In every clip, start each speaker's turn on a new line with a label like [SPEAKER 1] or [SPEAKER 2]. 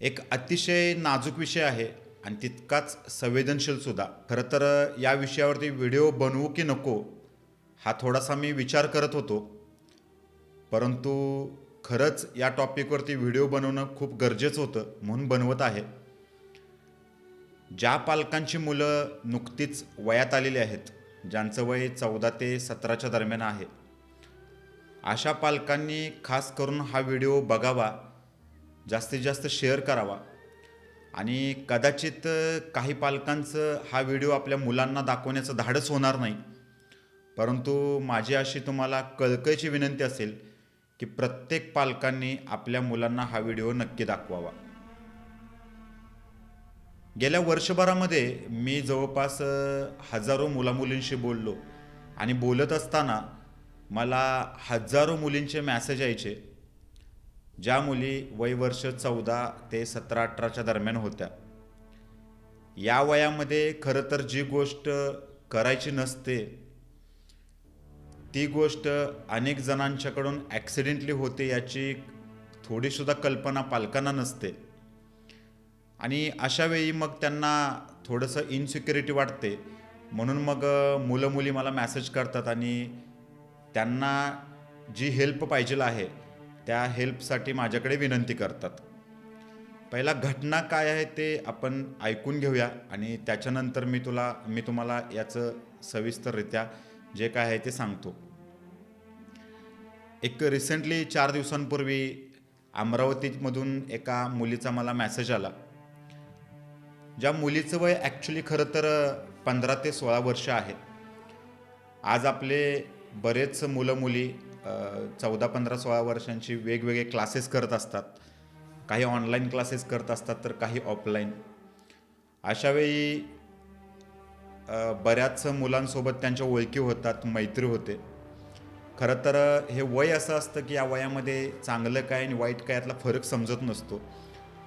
[SPEAKER 1] एक अतिशय नाजूक विषय आहे आणि तितकाच संवेदनशील सुद्धा. खरं तर या विषयावरती व्हिडिओ बनवू की नको हा थोडासा मी विचार करत होतो. परंतु खरंच या टॉपिकवरती व्हिडिओ बनवणं खूप गरजेचं होतं म्हणून बनवत आहे. ज्या पालकांची मुलं नुकतीच वयात आलेली आहेत ज्यांचं वय चौदा ते सतराच्या दरम्यान आहे अशा पालकांनी खास करून हा व्हिडिओ बघावा जास्तीत जास्त शेअर करावा. आणि कदाचित काही पालकांचं हा व्हिडिओ आपल्या मुलांना दाखवण्याचं धाडस होणार नाही. परंतु माझी अशी तुम्हाला कळकळीची विनंती असेल की प्रत्येक पालकांनी आपल्या मुलांना हा व्हिडिओ नक्की दाखवावा. गेल्या वर्षभरामध्ये मी जवळपास हजारो मुलामुलींशी बोललो. आणि बोलत असताना मला हजारो मुलींचे मॅसेज यायचे. ज्या मुली वय वर्ष चौदा ते सतरा अठराच्या दरम्यान होत्या. या वयामध्ये खरं तर जी गोष्ट करायची नसते ती गोष्ट अनेक जणांच्याकडून ॲक्सिडेंटली होते याची थोडीसुद्धा कल्पना पालकांना नसते. आणि अशा वेळी मग त्यांना थोडंसं इनसिक्युरिटी वाटते. म्हणून मग मुलं मुली मला मॅसेज करतात आणि त्यांना जी हेल्प पाहिजेल आहे त्या हेल्पसाठी माझ्याकडे विनंती करतात. पहिला घटना काय आहे ते आपण ऐकून घेऊया आणि त्याच्यानंतर मी तुला मी तुम्हाला याचं सविस्तररित्या जे काय आहे ते सांगतो. एक रिसेंटली चार दिवसांपूर्वी अमरावतीमधून एका मुलीचा मला मॅसेज आला. ज्या मुलीचं वय ॲक्च्युली खरं तर पंधरा ते सोळा वर्ष आहे. आज आपले बरेच मुलं मुली चौदा पंधरा सोळा वर्षांची वेगवेगळे क्लासेस करत असतात. काही ऑनलाईन क्लासेस करत असतात तर काही ऑफलाईन अशावेळी बऱ्याच मुलांसोबत त्यांच्या ओळखी होतात मैत्री होते. खरं तर हे वय असं असतं की या वयामध्ये चांगलं काय आणि वाईट काय यातला फरक समजत नसतो.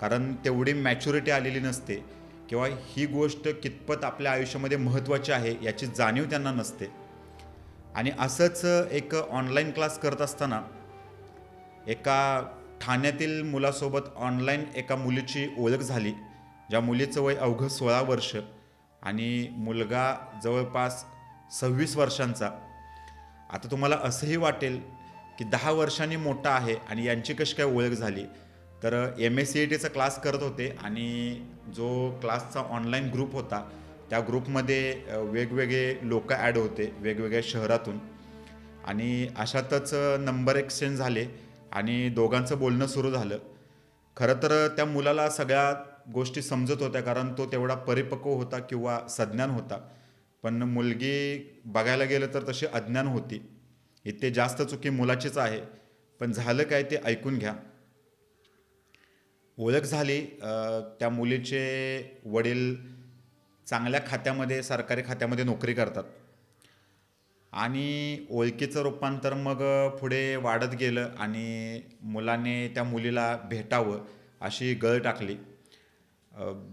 [SPEAKER 1] कारण तेवढी मॅच्युरिटी आलेली नसते किंवा ही गोष्ट कितपत आपल्या आयुष्यामध्ये महत्त्वाची आहे याची जाणीव त्यांना नसते. आणि असंच एक ऑनलाईन क्लास करत असताना एका ठाण्यातील मुलासोबत ऑनलाईन एका मुलीची ओळख झाली ज्या मुलीचं वय अवघं सोळा वर्ष आणि मुलगा जवळपास सव्वीस वर्षांचा. आता तुम्हाला असंही वाटेल की दहा वर्षांनी मोठा आहे आणि यांची कशी काय ओळख झाली. तर एम एस सी ई टीचा क्लास करत होते आणि जो क्लासचा ऑनलाईन ग्रुप होता त्या ग्रुपमध्ये वेगवेगळे लोक ॲड होते वेगवेगळ्या शहरातून. आणि अशातच नंबर एक्सचेंज झाले आणि दोघांचं बोलणं सुरू झालं. खरं तर त्या मुलाला सगळ्या गोष्टी समजत होत्या कारण तो तेवढा परिपक्व होता किंवा सज्ञान होता. पण मुलगी बघायला गेलं तर तशी अज्ञान होती. इथे जास्त चुकी मुलाचीच आहे. पण झालं काय ते ऐकून घ्या. ओळख झाली त्या मुलीचे वडील चांगल्या खात्यामध्ये सरकारी खात्यामध्ये नोकरी करतात. आणि ओळखीचं रूपांतर मग पुढे वाढत गेलं आणि मुलाने त्या मुलीला भेटावं अशी गळ टाकली.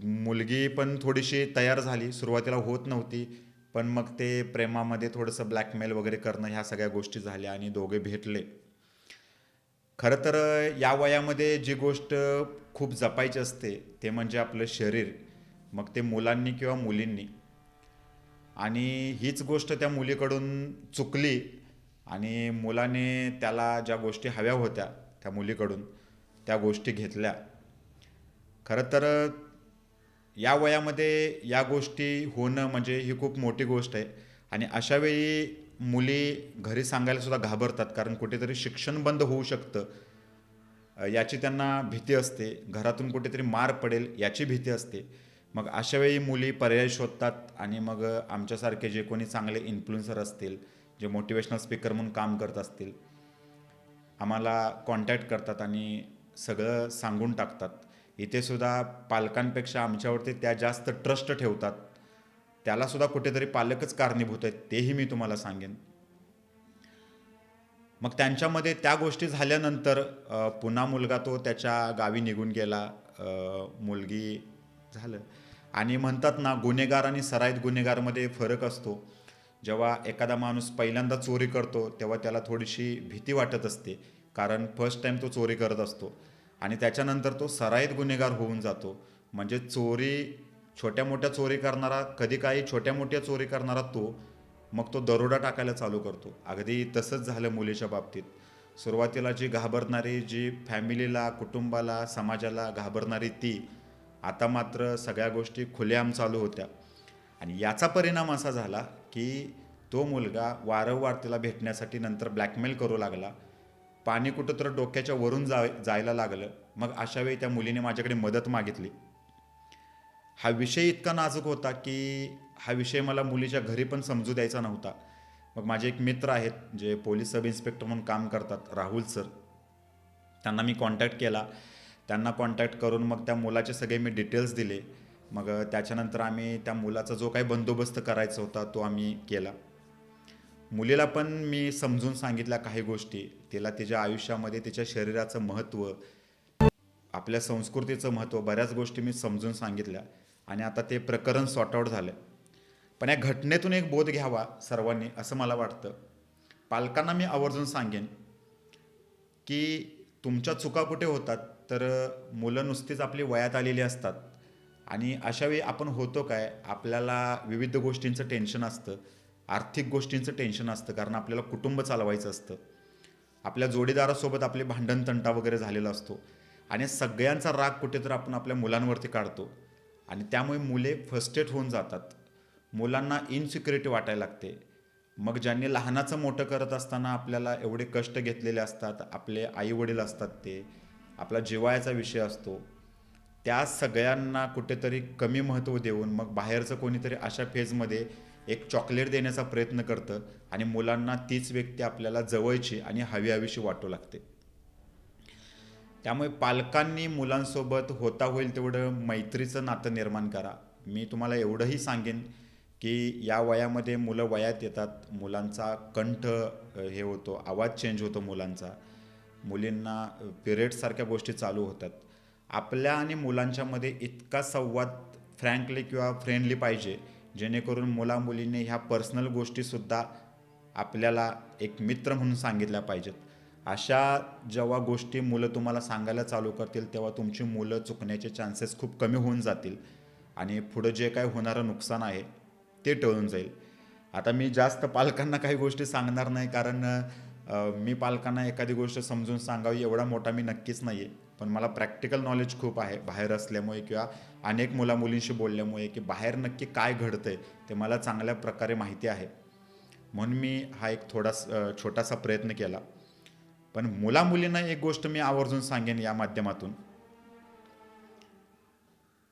[SPEAKER 1] मुलगी पण थोडीशी तयार झाली सुरुवातीला होत नव्हती पण मग ते प्रेमामध्ये थोडंसं ब्लॅकमेल वगैरे करणं ह्या सगळ्या गोष्टी झाल्या आणि दोघे भेटले. खरं तर या वयामध्ये जी गोष्ट खूप जपायची असते ते म्हणजे आपलं शरीर. मग ते मुलांनी किंवा मुलींनी. आणि हीच गोष्ट त्या मुलीकडून चुकली आणि मुलाने त्याला ज्या गोष्टी हव्या होत्या त्या मुलीकडून त्या गोष्टी घेतल्या. खरं तर या वयामध्ये या गोष्टी होणं म्हणजे ही खूप मोठी गोष्ट आहे. आणि अशावेळी मुली घरी सांगायला सुद्धा घाबरतात कारण कुठेतरी शिक्षण बंद होऊ शकतं. याची त्यांना भीती असते. घरातून कुठेतरी मार पडेल याची भीती असते. मग अशावेळी मुली पर्याय शोधतात आणि मग आमच्यासारखे जे कोणी चांगले इन्फ्लुएन्सर असतील जे मोटिवेशनल स्पीकर म्हणून काम करत असतील आम्हाला कॉन्टॅक्ट करतात आणि सगळं सांगून टाकतात. इथे सुद्धा पालकांपेक्षा आमच्यावरती त्या जास्त ट्रस्ट ठेवतात. त्यालासुद्धा कुठेतरी पालकच कारणीभूत आहेत तेही मी तुम्हाला सांगेन. मग त्यांच्यामध्ये त्या गोष्टी झाल्यानंतर पुन्हा मुलगा तो त्याच्या गावी निघून गेला. मुलगी झालं. आणि म्हणतात ना गुन्हेगार आणि सराईत गुन्हेगारमध्ये फरक असतो. जेव्हा एखादा माणूस पहिल्यांदा चोरी करतो तेव्हा त्याला थोडीशी भीती वाटत असते. कारण फर्स्ट टाईम तो चोरी करत असतो. आणि त्याच्यानंतर तो सराईत गुन्हेगार होऊन जातो. म्हणजे चोरी छोट्या मोठ्या चोरी करणारा कधी काही छोट्या मोठ्या चोरी करणारा तो मग तो दरोडा टाकायला चालू करतो. अगदी तसंच झालं मुलीच्या बाबतीत. सुरुवातीला जी घाबरणारी जी फॅमिलीला कुटुंबाला समाजाला घाबरणारी ती आता मात्र सगळ्या गोष्टी खुलेआम चालू होत्या. आणि याचा परिणाम असा झाला की तो मुलगा वारंवार तिला भेटण्यासाठी नंतर ब्लॅकमेल करू लागला. पाणी कुठं तर डोक्याच्या वरून जाय जायला लागलं. मग अशा वेळी त्या मुलीने माझ्याकडे मदत मागितली. हा विषय इतका नाजूक होता की हा विषय मला मुलीच्या घरी पण समजू द्यायचा नव्हता. मग माझे एक मित्र आहेत जे पोलीस सब इन्स्पेक्टर म्हणून काम करतात राहुल सर. त्यांना मी कॉन्टॅक्ट केला. त्यांना कॉन्टॅक्ट करून मग त्या मुलाचे सगळे मी डिटेल्स दिले. मग त्याच्यानंतर आम्ही त्या मुलाचा जो काही बंदोबस्त करायचा होता तो आम्ही केला. मुलीला पण मी समजून सांगितल्या काही गोष्टी. तिला तिच्या आयुष्यामध्ये तिच्या शरीराचं महत्त्व आपल्या संस्कृतीचं महत्त्व बऱ्याच गोष्टी मी समजून सांगितल्या. आणि आता ते प्रकरण सॉर्ट आऊट झालं. पण या घटनेतून एक बोध घ्यावा सर्वांनी असं मला वाटतं. पालकांना मी आवर्जून सांगेन की तुमच्या चुका कुठे होतात? तर मुलं नुसतीच आपली वयात आलेली असतात. आणि अशावेळी आपण होतो काय? आपल्याला विविध गोष्टींचं टेन्शन असतं. आर्थिक गोष्टींचं टेन्शन असतं. कारण आपल्याला कुटुंब चालवायचं असतं. आपल्या जोडीदारासोबत आपले भांडण तंटा वगैरे झालेला असतो. आणि सगळ्यांचा राग कुठेतरी आपण आपल्या मुलांवरती काढतो. आणि त्यामुळे मुले फस्टेट होऊन जातात. मुलांना इनसिक्युरिटी वाटायला लागते. मग ज्यांनी लहानाचं मोठं करत असताना आपल्याला एवढे कष्ट घेतलेले असतात आपले आई वडील असतात ते आपला जिवाळ्याचा विषय असतो त्या सगळ्यांना कुठेतरी कमी महत्त्व देऊन मग बाहेरचं कोणीतरी अशा फेजमध्ये एक चॉकलेट देण्याचा प्रयत्न करतं आणि मुलांना तीच व्यक्ती आपल्याला जवळची आणि हवी हवीशी वाटू लागते. त्यामुळे पालकांनी मुलांसोबत होता होईल तेवढं मैत्रीचं नातं निर्माण करा. मी तुम्हाला एवढंही सांगेन की या वयामध्ये मुलं वयात येतात मुलांचा कंठ हे होतो आवाज चेंज होतो मुलांचा. मुलींना पिरियड्ससारख्या गोष्टी चालू होतात. आपल्या आणि मुलांच्यामध्ये इतका संवाद फ्रँकली किंवा फ्रेंडली पाहिजे जेणेकरून मुलामुलीने ह्या पर्सनल गोष्टीसुद्धा आपल्याला एक मित्र म्हणून सांगितल्या पाहिजेत. अशा जेव्हा गोष्टी मुलं तुम्हाला सांगायला चालू करतील तेव्हा तुमची मुलं चुकण्याचे चान्सेस खूप कमी होऊन जातील आणि पुढं जे काय होणारं नुकसान आहे ते टळून जाईल. आता मी जास्त पालकांना काही गोष्टी सांगणार नाही कारण मी पालकांना एखादी गोष्ट समजून सांगावी एवढा मोठा मी नक्कीच नाही आहे पण मला प्रॅक्टिकल नॉलेज खूप आहे बाहेर असल्यामुळे किंवा अनेक मुला मुलींशी बोलल्यामुळे की बाहेर नक्की काय घडतंय ते मला चांगल्या प्रकारे माहिती आहे. म्हणून मी हा एक थोडा छोटासा प्रयत्न केला. पण मुला मुलींना एक गोष्ट मी आवर्जून सांगेन या माध्यमातून.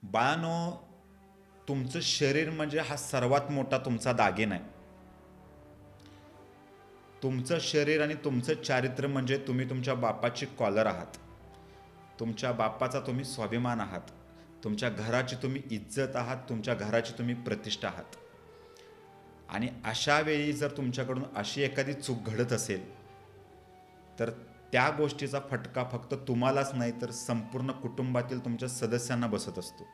[SPEAKER 1] बाळानो तुमचं शरीर म्हणजे हा सर्वात मोठा तुमचा दागिना आहे. तुमचं शरीर आणि तुमचं चारित्र्य म्हणजे तुम्ही तुमच्या बापाची कॉलर आहात. तुमच्या बापाचा तुम्ही स्वाभिमान आहात. तुमच्या घराची तुम्ही इज्जत आहात. तुमच्या घराची तुम्ही प्रतिष्ठा आहात. आणि अशा वेळी जर तुमच्याकडून अशी एखादी चूक घडत असेल तर त्या गोष्टीचा फटका फक्त तुम्हालाच नाही तर संपूर्ण कुटुंबातील तुमच्या सदस्यांना बसत असतो.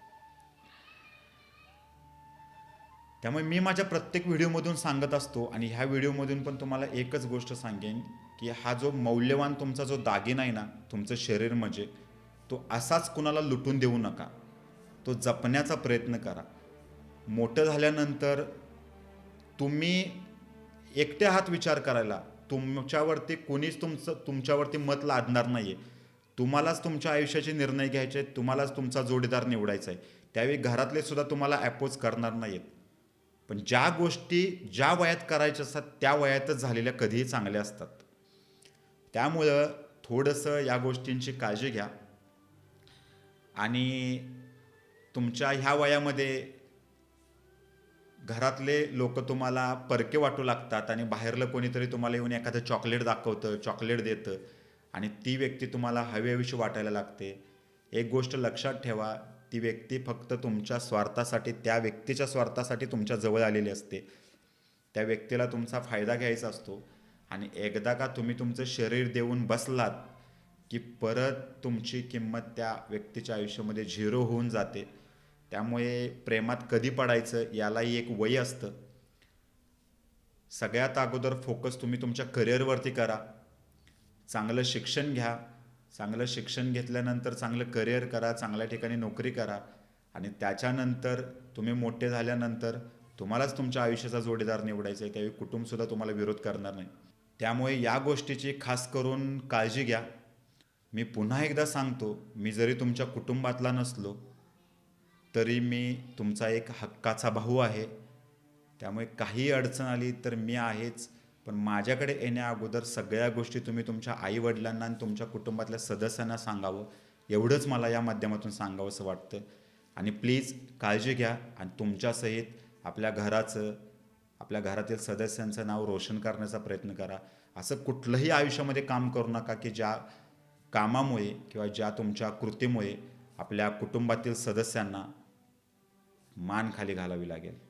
[SPEAKER 1] त्यामुळे मी माझ्या प्रत्येक व्हिडिओमधून सांगत असतो आणि ह्या व्हिडिओमधून पण तुम्हाला एकच गोष्ट सांगेन की हा जो मौल्यवान तुमचा जो दागिना आहे ना तुमचं शरीर म्हणजे तो असाच कुणाला लुटून देऊ नका. तो जपण्याचा प्रयत्न करा. मोठं झाल्यानंतर तुम्ही एकटे हात विचार करायला तुमच्यावरती कोणीच तुमचं तुमच्यावरती मत लादणार नाही आहे तुम्हालाच तुमच्या आयुष्याचे निर्णय घ्यायचे आहेत तुम्हालाच तुमचा जोडीदार निवडायचा आहे. त्यावेळी घरातले सुद्धा तुम्हाला अपोज करणार नाही आहेत पण ज्या गोष्टी ज्या वयात करायच्या असतात त्या वयातच झालेल्या कधीही चांगल्या असतात. त्यामुळं थोडंसं या गोष्टींची काळजी घ्या. आणि तुमच्या ह्या वयामध्ये घरातले लोक तुम्हाला परके वाटू लागतात आणि बाहेरलं कोणीतरी तुम्हाला येऊन एखादं चॉकलेट दाखवतं चॉकलेट देतं आणि ती व्यक्ती तुम्हाला हवी हवीशी वाटायला लागते. एक गोष्ट लक्षात ठेवा ती व्यक्ती फक्त तुमच्या स्वार्थासाठी त्या व्यक्तीच्या स्वार्थासाठी तुमच्या जवळ आलेली असते. त्या व्यक्तीला तुमचा फायदा घ्यायचा असतो. आणि एकदा का तुम्ही तुमचं शरीर देऊन बसलात की परत तुमची किंमत त्या व्यक्तीच्या आयुष्यामध्ये झिरो होऊन जाते. त्यामुळे प्रेमात कधी पडायचं यालाही एक वय असतं. सगळ्यात अगोदर फोकस तुम्ही तुमच्या करिअरवरती करा. चांगलं शिक्षण घ्या. चांगलं शिक्षण घेतल्यानंतर चांगलं करिअर करा चांगल्या ठिकाणी नोकरी करा. आणि त्याच्यानंतर तुम्ही मोठे झाल्यानंतर तुम्हालाच तुमच्या आयुष्याचा जोडीदार निवडायचा आहे. त्यावेळी कुटुंबसुद्धा तुम्हाला विरोध करणार नाही. त्यामुळे या गोष्टीची खास करून काळजी घ्या. मी पुन्हा एकदा सांगतो मी जरी तुमच्या कुटुंबातला नसलो तरी मी तुमचा एक हक्काचा भाऊ आहे. त्यामुळे काही अडचण आली तर मी आहेच. पण माझ्याकडे येण्या अगोदर सगळ्या गोष्टी तुम्ही तुमच्या आईवडिलांना आणि तुमच्या कुटुंबातल्या सदस्यांना सांगावं. एवढंच मला या माध्यमातून सांगावंसं वाटतं. आणि प्लीज काळजी घ्या आणि तुमच्यासहित आपल्या घराचं आपल्या घरातील सदस्यांचं नाव रोशन करण्याचा प्रयत्न करा. असं कुठलंही आयुष्यामध्ये काम करू नका की ज्या कामामुळे किंवा ज्या तुमच्या कृतीमुळे आपल्या कुटुंबातील सदस्यांना मान खाली घालावी लागेल.